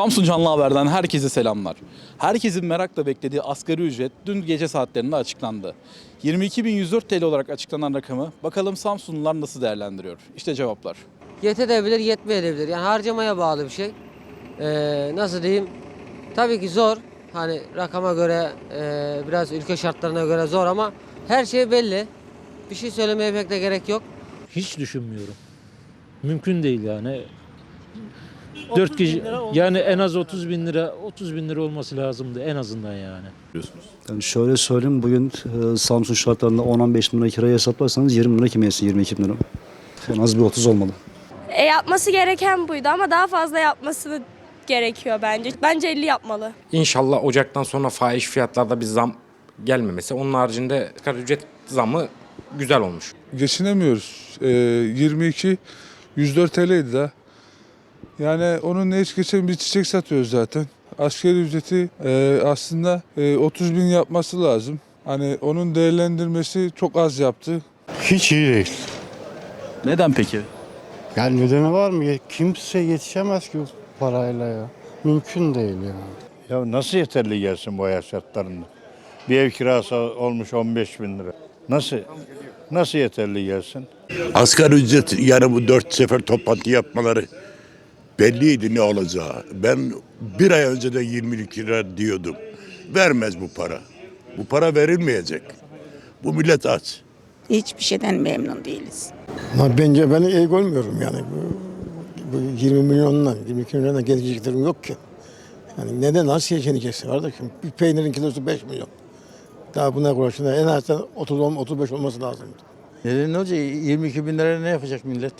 Samsun Canlı Haber'den herkese selamlar. Herkesin merakla beklediği asgari ücret dün gece saatlerinde açıklandı. 22.104 TL olarak açıklanan rakamı bakalım Samsunlular nasıl değerlendiriyor? İşte cevaplar. Yetebilir, yetmeyebilir. Yani harcamaya bağlı bir şey. Ee, nasıl diyeyim? Tabii ki zor. Hani rakama göre, e, biraz ülke şartlarına göre zor ama her şey belli. Bir şey söylemeye pek de gerek yok. Hiç düşünmüyorum. Mümkün değil yani. 4 kişi yani en az 30 bin lira 30 bin lira olması lazımdı en azından yani. Yani şöyle söyleyeyim bugün e, Samsun şartlarında 10-15 bin lira kiraya hesaplarsanız 20 bin lira kim yesin 22 bin lira. En az bir 30 olmalı. E, yapması gereken buydu ama daha fazla yapması gerekiyor bence. Bence 50 yapmalı. İnşallah Ocak'tan sonra fahiş fiyatlarda bir zam gelmemesi. Onun haricinde asgari ücret zamı güzel olmuş. geçinemiyoruz. Ee, 22 104 TL'ydi de. Yani onunla hiç geçen bir çiçek satıyoruz zaten. Asgari ücreti e, aslında e, 30 bin yapması lazım. Hani onun değerlendirmesi çok az yaptı. Hiç iyi değil. Neden peki? Yani nedeni var mı? Kimse yetişemez ki bu parayla ya. Mümkün değil ya. Ya nasıl yeterli gelsin bu hayat şartlarında? Bir ev kirası olmuş 15 bin lira. Nasıl nasıl yeterli gelsin? Asgari ücret yani bu dört sefer toplantı yapmaları belliydi ne olacağı. Ben bir ay önce de 22 lira diyordum. Vermez bu para. Bu para verilmeyecek. Bu millet aç. Hiçbir şeyden memnun değiliz. Ama bence ben iyi görmüyorum yani. Bu, bu 20 milyondan, 22 milyondan gelecek durum yok ki. Yani neden nasıl geçineceksin kardeşim? Bir peynirin kilosu 5 milyon. Daha buna uğraşın en azından 30 35 olması lazım. Neden ne olacak? 22 bin lirayla ne yapacak millet?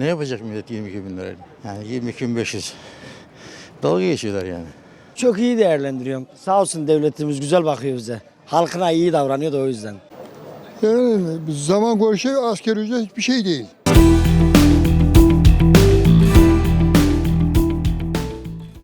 Ne yapacak millet 22 bin lirayla? Yani 22 bin 500. Dalga geçiyorlar yani. Çok iyi değerlendiriyorum. Sağ olsun devletimiz güzel bakıyor bize. Halkına iyi davranıyor da o yüzden. Yani zaman görüşü asker ücret hiçbir şey değil.